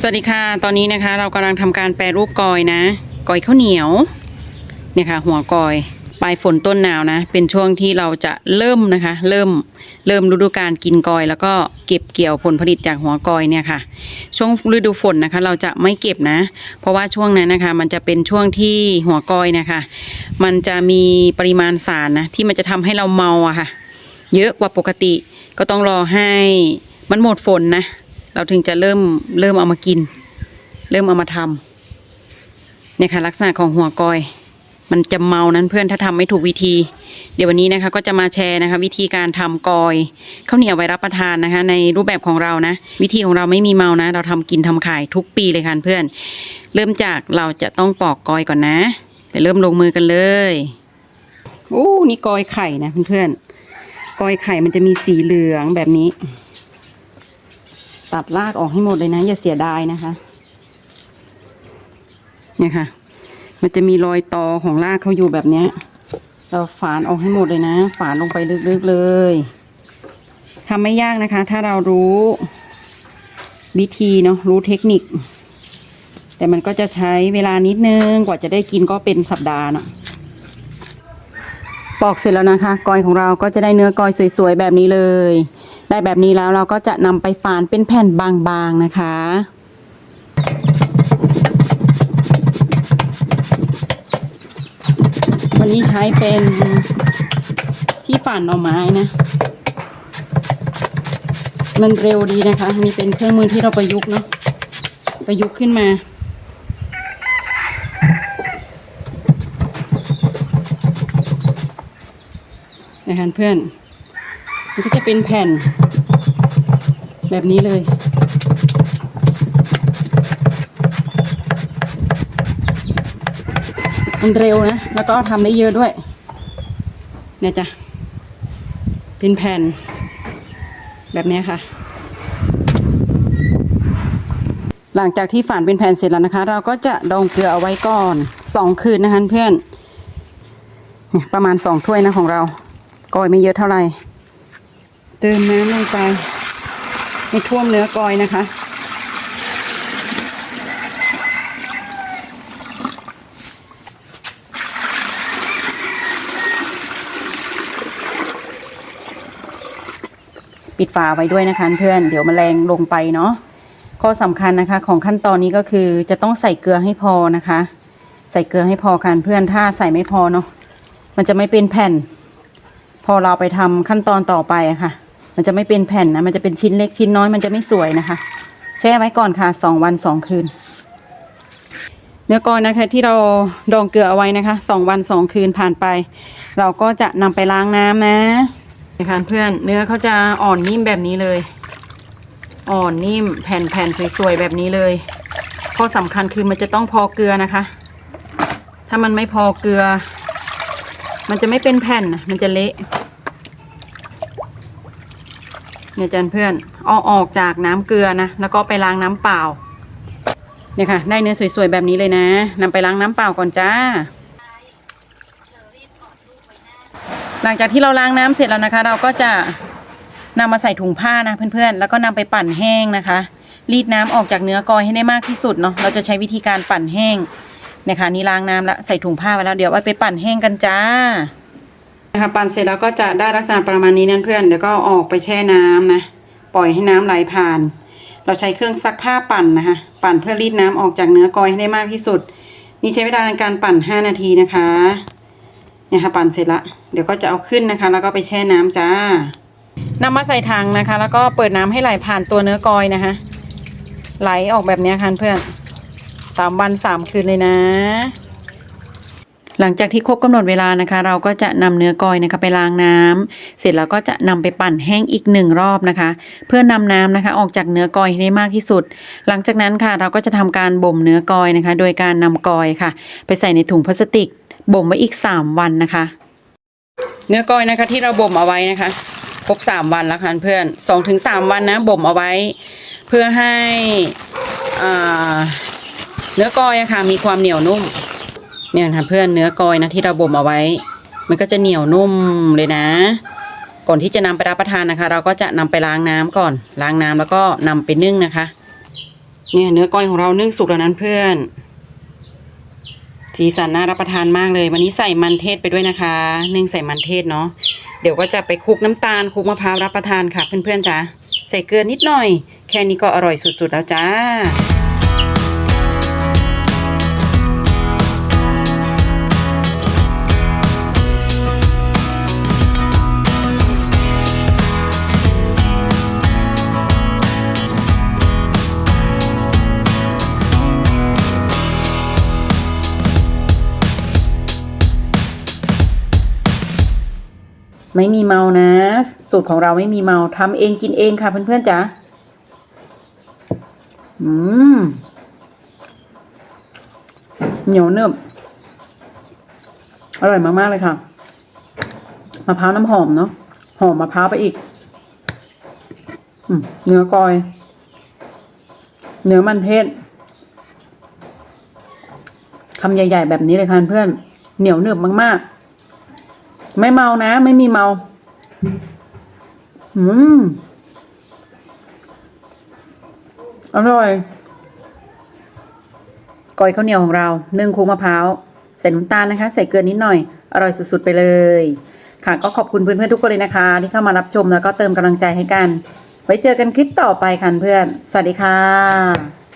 สวัสดีค่ะ ตอนนี้นะคะ เรากำลังทำการแปรรูปกอยนะกอยข้าวเหนียวเนี่ยค่ะ หัวกอยปลายฝนต้นหนาวนะ เป็นช่วงที่เราจะเริ่มนะคะ เริ่มเริ่มฤดูการกินกอย แล้วก็เก็บเกี่ยวผลผลิตจากหัวกอยเนี่ยค่ะ ช่วงฤดูฝนนะคะ เราจะไม่เก็บนะ เพราะว่าช่วงนั้นนะคะ มันจะเป็นช่วงที่หัวกอยนะคะ มันจะมีปริมาณสารนะที่มันจะทำให้เราเมาอะค่ะ เยอะกว่าปกติก็ต้องรอให้มันหมดฝนนะ เราถึงจะเริ่มเริ่มเอามากิน เริ่มเอามาทำเนี่ยค่ะลักษณะของหัวกอย มันจะเมานั้นเพื่อนถ้าทำไม่ถูกวิธี เดี๋ยววันนี้นะคะก็จะมาแชร์นะคะ วิธีการทำกอยข้าวเหนียวไว้รับประทานนะคะ ในรูปแบบของเรานะ วิธีของเราไม่มีเมานะ เราทำกินทำขายทุกปีเลยค่ะเพื่อน เริ่มจากเราจะต้องปอกกอยก่อนนะไปเริ่มลงมือกันเลยโอ้นี่กอยไข่นะเพื่อนๆกอยไข่มันจะมีสีเหลืองแบบนี้ ตัดรากออกให้หมดเลยนะ อย่าเสียดายนะคะ เนี่ยค่ะ มันจะมีรอยตอของรากเขาอยู่แบบเนี้ย เราฝานออกให้หมดเลยนะ ฝานลงไปลึกๆเลยทำไม่ยากนะคะ ถ้าเรารู้วิธีเนาะรู้เทคนิค แต่มันก็จะใช้เวลานิดนึงกว่าจะได้กินก็เป็นสัปดาห์เนาะปอกเสร็จแล้วนะคะ กอยของเราก็จะได้เนื้อกอยสวยๆแบบนี้เลย ได้แบบนี้แล้วเราก็จะนำไปฝานเป็นแผ่นบางๆนะคะ วันนี้ใช้เป็นที่ฝานหน่อไม้นะ มันเร็วดีนะคะมีเป็นเครื่องมือที่เราประยุกต์เนาะประยุกต์ขึ้นมานะคะเพื่อน มันก็จะเป็นแผ่นแบบนี้เลย มันเร็วนะ แล้วก็ทำได้เยอะด้วย เนี่ยจ้ะ เป็นแผ่น แบบนี้ค่ะ หลังจากที่ฝานเป็นแผ่นเสร็จแล้วนะคะ เราก็จะดองเกลือเอาไว้ก่อนสองคืนนะคะเพื่อน เนี่ยประมาณสองถ้วยนะของเรากอยไม่เยอะเท่าไหร่ เติมน้ำลงไปให้ท่วมเนื้อกอยนะคะ ปิดฝาไว้ด้วยนะคะเพื่อน เดี๋ยวแมลงลงไปเนาะข้อสำคัญนะคะของขั้นตอนนี้ก็คือจะต้องใส่เกลือให้พอนะคะ ใส่เกลือให้พอกันเพื่อนถ้าใส่ไม่พอเนาะมันจะไม่เป็นแผ่น พอเราไปทำขั้นตอนต่อไปอะค่ะ มันจะไม่เป็นแผ่นนะ มันจะเป็นชิ้นเล็กชิ้นน้อยมันจะไม่สวยนะคะ แช่ไว้ก่อนค่ะสองวันสองคืน เนื้อกอยนะคะที่เราดองเกลือเอาไว้นะคะสองวันสองคืนผ่านไป เราก็จะนำไปล้างน้ำนะนะคะเพื่อนเนื้อเขาจะอ่อนนิ่มแบบนี้เลย อ่อนนิ่มแผ่นๆสวยๆแบบนี้เลยข้อสำคัญคือมันจะต้องพอเกลือนะคะ ถ้ามันไม่พอเกลือ มันจะไม่เป็นแผ่นมันจะเละ เนี่ยจันเพื่อนเอาออกจากน้ำเกลือนะแล้วก็ไปล้างน้ำเปล่าเนี่ยค่ะได้เนื้อสวยๆแบบนี้เลยนะนำไปล้างน้ำเปล่าก่อนจ้า หลังจากที่เราล้างน้ำเสร็จแล้วนะคะ เราก็จะนำมาใส่ถุงผ้านะเพื่อนๆแล้วก็นำไปปั่นแห้งนะคะ รีดน้ำออกจากเนื้อกอยให้ได้มากที่สุดเนาะเราจะใช้วิธีการปั่นแห้งเนี่ยค่ะนี่ล้างน้ำแล้วใส่ถุงผ้าไว้แล้วเดี๋ยวเอาไปปั่นแห้งกันจ้า นะคะปั่นเสร็จแล้วก็จะได้ลักษณะประมาณนี้นั่นเพื่อนเดี๋ยวก็ออกไปแช่น้ำนะปล่อยให้น้ำไหลผ่าน เราใช้เครื่องซักผ้าปั่นนะคะปั่นเพื่อรีดน้ำออกจากเนื้อกอยให้ได้มากที่สุด นี่ใช้เวลาในการปั่น 5 นาทีนะคะเนี่ยค่ะปั่นเสร็จละเดี๋ยวก็จะเอาขึ้นนะคะ แล้วก็ไปแช่น้ำจ้านำมาใส่ถังนะคะ แล้วก็เปิดน้ำให้ไหลผ่านตัวเนื้อกอยนะคะ ไหลออกแบบนี้ค่ะเพื่อนสามวันสามคืนเลยนะ หลังจากที่ครบกำหนดเวลานะคะ เราก็จะนำเนื้อกอยนะคะไปล้างน้ำเสร็จแล้วก็จะนำไปปั่นแห้งอีกหนึ่งรอบนะคะ เพื่อนำน้ำนะคะ ออกจากเนื้อกอยให้ได้มากที่สุด หลังจากนั้นค่ะเราก็จะทำการบ่มเนื้อกอยนะคะ โดยการนำกอยค่ะ ไปใส่ในถุงพลาสติกบ่มไว้อีก 3 วันนะคะ เนื้อกอยนะคะที่เราบ่มเอาไว้นะคะครบ3วันแล้วค่ะเพื่อน2ถึง3วันนะบ่มเอาไว้ เพื่อให้เนื้อกอยอะค่ะมีความเหนียวนุ่ม เนี่ยค่ะเพื่อนเนื้อกอยนะที่เราบ่มเอาไว้ มันก็จะเหนียวนุ่มเลยนะ ก่อนที่จะนำไปรับประทานนะคะ เราก็จะนำไปล้างน้ำก่อน ล้างน้ำแล้วก็นำไปนึ่งนะคะ เนี่ยเนื้อกอยของเรานึ่งสุกแล้วนั้นเพื่อนสีสันน่ารับประทานมากเลย วันนี้ใส่มันเทศไปด้วยนะคะ นึ่งใส่มันเทศเนาะเดี๋ยวก็จะไปคลุกน้ำตาลคลุกมะพร้าวรับประทานค่ะเพื่อนๆจ้าใส่เกลือนิดหน่อย แค่นี้ก็อร่อยสุดๆแล้วจ้า ไม่มีเมานะ สูตรของเราไม่มีเมาทำเองกินเองค่ะเพื่อนๆจ๋าอืมเหนียวเนึบอร่อยมากๆเลยค่ะมะพร้าวน้ำหอมเนาะหอมมะพร้าวไปอีกอเนื้อกอย เนื้อมันเทศคำใหญ่ ๆ แบบนี้เลยค่ะเพื่อน เหนียวเนึบมาก ๆ ไม่เมานะ ไม่มีเมา อืม อร่อย ก้อยข้าวเหนียวของเรา นึ่งคูมะพร้าว ใส่น้ำตาลนะคะ ใส่เกลือนิดหน่อย อร่อยสุดๆไปเลย ค่ะ ก็ขอบคุณเพื่อนๆทุกคนเลยนะคะ ที่เข้ามารับชมแล้วก็เติมกำลังใจให้กัน ไว้เจอกันคลิปต่อไปค่ะเพื่อน สวัสดีค่ะ